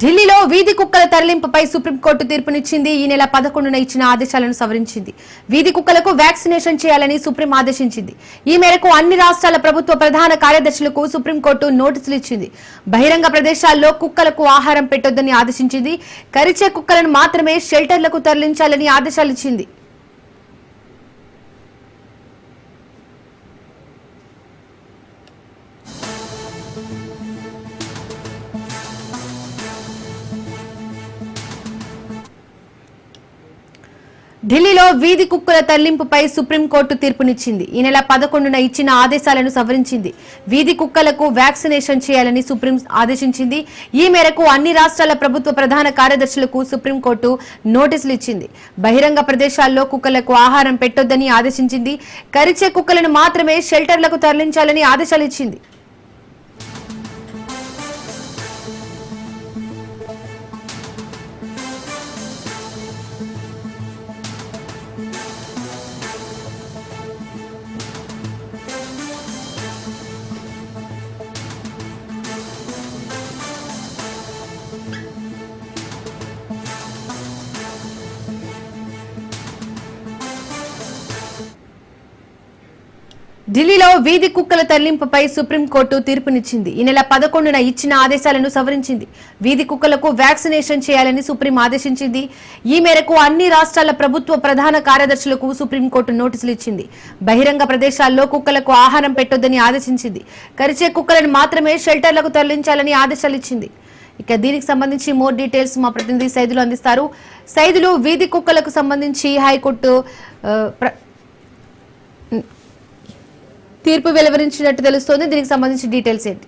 ఢిల్లీలో వీధి కుక్కల తరలింపుపై సుప్రీంకోర్టు తీర్పునిచ్చింది. ఈ నెల పదకొండున ఇచ్చిన ఆదేశాలను సవరించింది. వీధి కుక్కలకు వ్యాక్సినేషన్ చేయాలని సుప్రీం ఆదేశించింది. ఈ మేరకు అన్ని రాష్ట్రాల ప్రభుత్వ ప్రధాన కార్యదర్శులకు సుప్రీంకోర్టు నోటీసులు ఇచ్చింది. బహిరంగ ప్రదేశాల్లో కుక్కలకు ఆహారం పెట్టొద్దని ఆదేశించింది. కరిచే కుక్కలను మాత్రమే షెల్టర్లకు తరలించాలని ఆదేశాలు ఇచ్చింది. ఢిల్లీలో వీధి కుక్కల తరలింపుపై సుప్రీంకోర్టు తీర్పునిచ్చింది. ఈ నెల పదకొండున ఇచ్చిన ఆదేశాలను సవరించింది. వీధి కుక్కలకు వ్యాక్సినేషన్ చేయాలని సుప్రీం ఆదేశించింది. ఈ మేరకు అన్ని రాష్ట్రాల ప్రభుత్వ ప్రధాన కార్యదర్శులకు సుప్రీంకోర్టు నోటీసులు ఇచ్చింది బహిరంగ ప్రదేశాల్లో కుక్కలకు ఆహారం పెట్టొద్దని ఆదేశించింది. కరిచే కుక్కలను మాత్రమే షెల్టర్లకు తరలించాలని ఆదేశాలు ఇచ్చింది ఢిల్లీలో వీధి కుక్కల తరలింపుపై సుప్రీంకోర్టు తీర్పునిచ్చింది. ఈ నెల పదకొండున ఇచ్చిన ఆదేశాలను సవరించింది. వీధి కుక్కలకు వ్యాక్సినేషన్ చేయాలని సుప్రీం ఆదేశించింది. ఈ మేరకు అన్ని రాష్ట్రాల ప్రభుత్వ ప్రధాన కార్యదర్శులకు సుప్రీంకోర్టు నోటీసులు ఇచ్చింది. బహిరంగ ప్రదేశాల్లో కుక్కలకు ఆహారం పెట్టొద్దని ఆదేశించింది. కరిచే కుక్కలను మాత్రమే షెల్టర్లకు తరలించాలని ఆదేశాలు ఇచ్చింది. ఇక దీనికి సంబంధించి మోర్ డీటెయిల్స్ మా ప్రతినిధి సైదులు అందిస్తారు. సైదులు వీధి కుక్కలకు సంబంధించి హైకోర్టు ప్ర- తీర్పు వెలువరించినట్టు తెలుస్తోంది. దీనికి సంబంధించి డీటెయిల్స్ ఏంటి?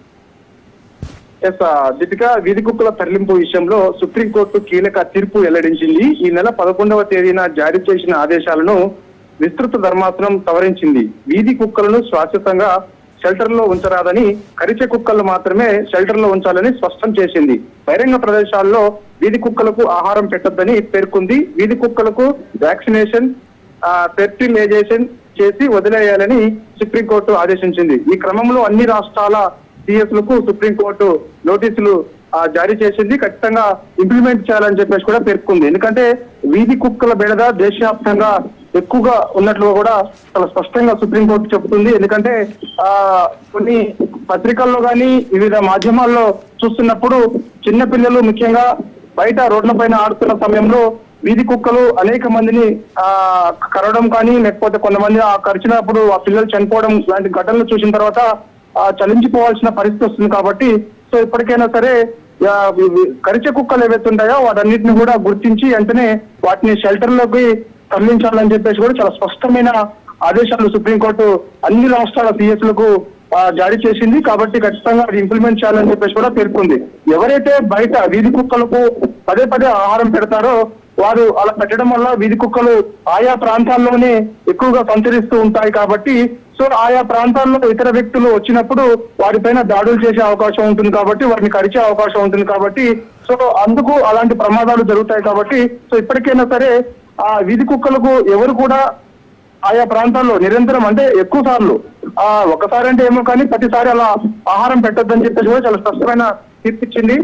ఎస్ దీపిక వీధి కుక్కల తరలింపు విషయంలో సుప్రీంకోర్టు కీలక తీర్పు వెల్లడించింది. ఈ నెల పదకొండవ తేదీన జారీ చేసిన ఆదేశాలను విస్తృత ధర్మాసనం సవరించింది. వీధి కుక్కలను శాశ్వతంగా షెల్టర్లో ఉంచరాదని కరిచే కుక్కలు మాత్రమే షెల్టర్లో ఉంచాలని స్పష్టం చేసింది. బహిరంగ ప్రదేశాల్లో వీధి కుక్కలకు ఆహారం పెట్టొద్దని పేర్కొంది. వీధి కుక్కలకు వ్యాక్సినేషన్ ఫెర్టిలైజేషన్ చేసి వదిలేయాలని సుప్రీంకోర్టు ఆదేశించింది. ఈ క్రమంలో అన్ని రాష్ట్రాల సిఎస్లకు సుప్రీంకోర్టు నోటీసులు జారీ చేసింది. ఖచ్చితంగా ఇంప్లిమెంట్ చేయాలని చెప్పేసి కూడా పేర్కొంది. ఎందుకంటే వీధి కుక్కల బెడద దేశవ్యాప్తంగా ఎక్కువగా ఉన్నట్లుగా కూడా చాలా స్పష్టంగా సుప్రీంకోర్టు చెబుతుంది. ఎందుకంటే ఆ కొన్ని పత్రికల్లో కానీ వివిధ మాధ్యమాల్లో చూస్తున్నప్పుడు చిన్నపిల్లలు ముఖ్యంగా బయట రోడ్ల పైన ఆడుతున్న సమయంలో వీధి కుక్కలు అనేక మందిని ఆ కరవడం కానీ లేకపోతే కొంతమంది ఆ కరిచినప్పుడు ఆ పిల్లలు చనిపోవడం లాంటి ఘటనలు చూసిన తర్వాత ఆ చలించిపోవాల్సిన పరిస్థితి వస్తుంది కాబట్టి సో ఇప్పటికైనా సరే కరిచే కుక్కలు ఏవైతే ఉంటాయో వాటన్నిటిని కూడా గుర్తించి వెంటనే వాటిని షెల్టర్లోకి తరలించాలని చెప్పేసి కూడా చాలా స్పష్టమైన ఆదేశాలు సుప్రీంకోర్టు అన్ని రాష్ట్రాల సిఎస్లకు జారీ చేసింది. కాబట్టి ఖచ్చితంగా అది ఇంప్లిమెంట్ చేయాలని చెప్పేసి కూడా పేర్కొంది. ఎవరైతే బయట వీధి కుక్కలకు పదే పదే ఆహారం పెడతారో వారు అలా పెట్టడం వల్ల వీధి కుక్కలు ఆయా ప్రాంతాల్లోనే ఎక్కువగా సంచరిస్తూ ఉంటాయి కాబట్టి సో ఆయా ప్రాంతాల్లో ఇతర వ్యక్తులు వచ్చినప్పుడు వారిపైన దాడులు చేసే అవకాశం ఉంటుంది కాబట్టి వారిని కరిచే అవకాశం ఉంటుంది కాబట్టి సో అందుకు అలాంటి ప్రమాదాలు జరుగుతాయి కాబట్టి సో ఇప్పటికైనా సరే ఆ వీధి కుక్కలకు ఎవరు కూడా ఆయా ప్రాంతాల్లో నిరంతరం అంటే ఎక్కువ సార్లు ఆ ఒకసారి అంటే ఏమో కానీ ప్రతిసారి అలా ఆహారం పెట్టొద్దని చెప్పేసి కూడా చాలా స్పష్టమైన తీర్పిచ్చింది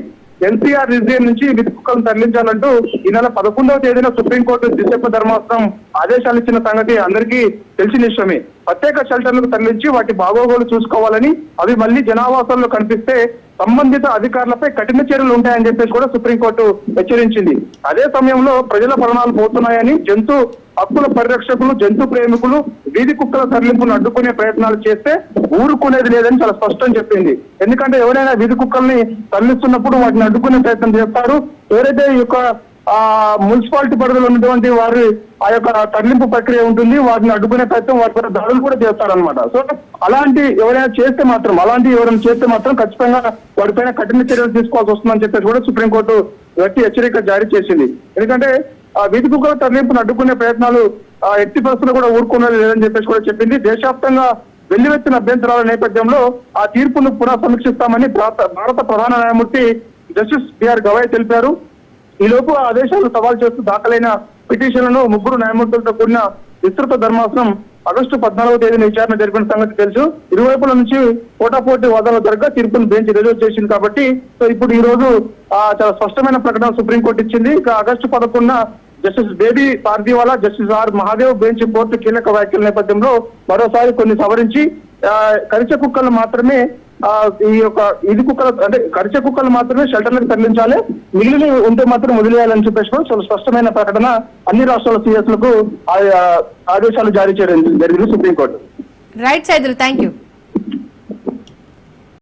ఎన్సీఆర్ రిజియం నుంచి విధి కుక్కలను తరలించాలంటూ ఈ నెల పదకొండవ తేదీన సుప్రీంకోర్టు ద్విచక్ర ధర్మాసనం ఆదేశాలు ఇచ్చిన సంగతి అందరికీ తెలిసిన విషయమే. ప్రత్యేక షెల్టర్లకు తరలించి వాటి బాగోగులు చూసుకోవాలని అవి మళ్ళీ జనావాసాల్లో కనిపిస్తే సంబంధిత అధికారులపై కఠిన చర్యలు ఉంటాయని చెప్పేసి కూడా సుప్రీంకోర్టు హెచ్చరించింది. అదే సమయంలో ప్రజల ప్రాణాలు పోతున్నాయని జంతు హక్కుల పరిరక్షకులు జంతు ప్రేమికులు వీధి కుక్కల తరలింపును అడ్డుకునే ప్రయత్నాలు చేస్తే ఊరుకునేది లేదని చాలా స్పష్టం చెప్పింది. ఎందుకంటే ఎవరైనా వీధి కుక్కల్ని తరలిస్తున్నప్పుడు వాటిని అడ్డుకునే ప్రయత్నం చేస్తారు. ఎవరైతే ఈ యొక్క ఆ మున్సిపాలిటీ పరిధిలో ఉన్నటువంటి వారి ఆ యొక్క తరలింపు ప్రక్రియ ఉంటుంది. వాటిని అడ్డుకునే ప్రయత్నం వాటి పైన దాడులు కూడా చేస్తారనమాట సో అలాంటి ఎవరైనా చేస్తే మాత్రం అలాంటి ఎవరైనా చేస్తే మాత్రం ఖచ్చితంగా వాటిపైన కఠిన చర్యలు తీసుకోవాల్సి వస్తుందని చెప్పేసి కూడా సుప్రీంకోర్టు గట్టి హెచ్చరిక జారీ చేసింది. ఎందుకంటే ఆ వీధి కుక్కల తరలింపును అడ్డుకునే ప్రయత్నాలు ఆ ఎట్టి పరిస్థితులు కూడా ఊరుకున్నది లేదని చెప్పేసి కూడా చెప్పింది. దేశవ్యాప్తంగా వెల్లువెత్తిన అభ్యంతరాల నేపథ్యంలో ఆ తీర్పును పునః సమీక్షిస్తామని భారత భారత ప్రధాన న్యాయమూర్తి జస్టిస్ బిఆర్ గవాయ్ తెలిపారు. ఈలోపు ఆదేశాలు ఆ సవాల్ చేస్తూ దాఖలైన పిటిషన్లను ముగ్గురు న్యాయమూర్తులతో కూడిన విస్తృత ధర్మాసనం ఆగస్టు పద్నాలుగో తేదీన విచారణ జరిపిన సంగతి తెలుసు. ఇరువైపుల నుంచి పోటాపోటీ వాదనలు జరగ తీర్పును బెంచ్ రిజర్వ్ చేసింది కాబట్టి సో ఇప్పుడు ఈ రోజు ఆ, చాలా స్పష్టమైన ప్రకటన సుప్రీంకోర్టు ఇచ్చింది. ఇక ఆగస్టు పదకొండున justice baby Pardiwala justice R Mahadev bench court కీలక వ్యాఖ్యల నేపథ్యంలో మరోసారి కొన్ని సవరించి కరిచ కుక్కలు మాత్రమే ఈ యొక్క ఇది కుక్కలు అంటే కరిచ కుక్కలు మాత్రమే షెల్టర్లకు తరలించాలి. మిగిలిన ఉంటే మాత్రం వదిలేయాలని చెప్పేసి కూడా చాలా స్పష్టమైన ప్రకటన అన్ని రాష్ట్రాల సీఎస్లకు ఆ- ఆదేశాలు జారీ చేయడం జరిగింది supreme court. Right Saidulu thank you